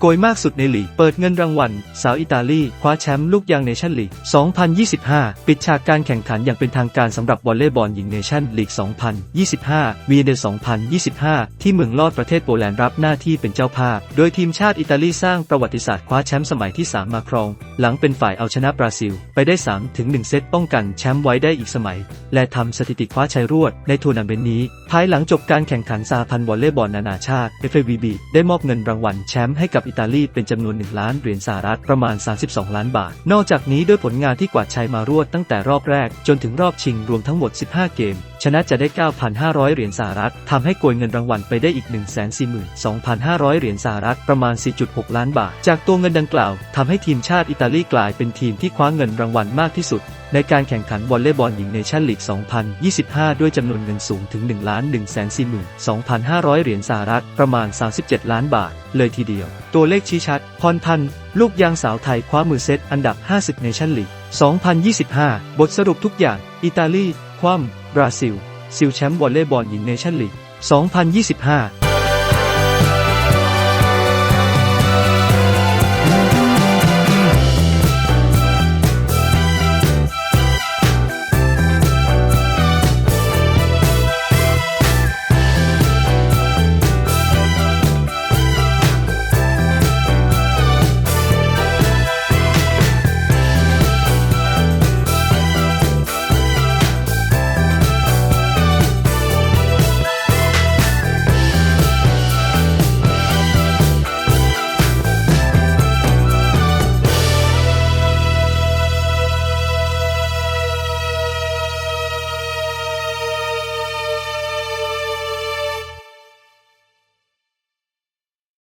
โกยมากสุดในลีก เปิดเงินรางวัล สาวอิตาลี คว้าแชมป์ลูกยางเนชั่นลีก 2025 ปิดฉากการแข่งขันอย่างเป็นทางการสำหรับวอลเลย์บอลหญิงเนชั่นลีก 2025 วีเด2025 ที่เมืองลอดประเทศโปแลนด์รับหน้าที่เป็นเจ้าภาพ โดยทีมชาติอิตาลีสร้างประวัติศาสตร์คว้าแชมป์สมัยที่ 3 มาครอง หลังเป็นฝ่ายเอาชนะบราซิล ไปได้3ถึง1เซตป้องกันแชมป์ไว้ได้อีกสมัย และทำสถิติคว้าชัยรวดในทัวร์นาเมนต์นี้ ภายหลังจบการแข่งขันสหพันธ์วอลเลย์บอลนานาชาติ FIVB ได้มอบเงินรางวัลแชมป์ให้กับอิตาลีเป็นจำนวน 1 ล้านเหรียญสหรัฐประมาณ 32 ล้านบาท นอกจากนี้ด้วยผลงานที่กวาดชัยมารวดตั้งแต่รอบแรก จนถึงรอบชิงรวมทั้งหมด 15 เกม ชนะจะได้ 9,500 เหรียญสหรัฐทำให้โกยเงินรางวัลไปได้อีก 142,500 เหรียญสหรัฐประมาณ 4.6 ล้านบาท จากตัวเงินดังกล่าวทำให้ทีมชาติอิตาาลีกลายเป็นทีมที่คว้าเงินรางวัลมากที่สุด ในการแข่งขันวอลเลย์บอลหญิงเนชั่นลีก 2025 ด้วยจำนวนเงินสูงถึง 1 1 4 2 5 0 0 เหรียญสหรัฐประมาณ 37 ล้านบาท เลยทีเดียว ตัวเลขชี้ชัด พรพันธ์ลูกยางสาวไทยคว้ามือเซตอันดับ 50เนชั่นลีก 2025 บทสรุปทุกอย่าง อิตาลี คว่ำบราซิลซิลแชมป์วอลเลย์บอลหญิงเนชั่นลีก 2025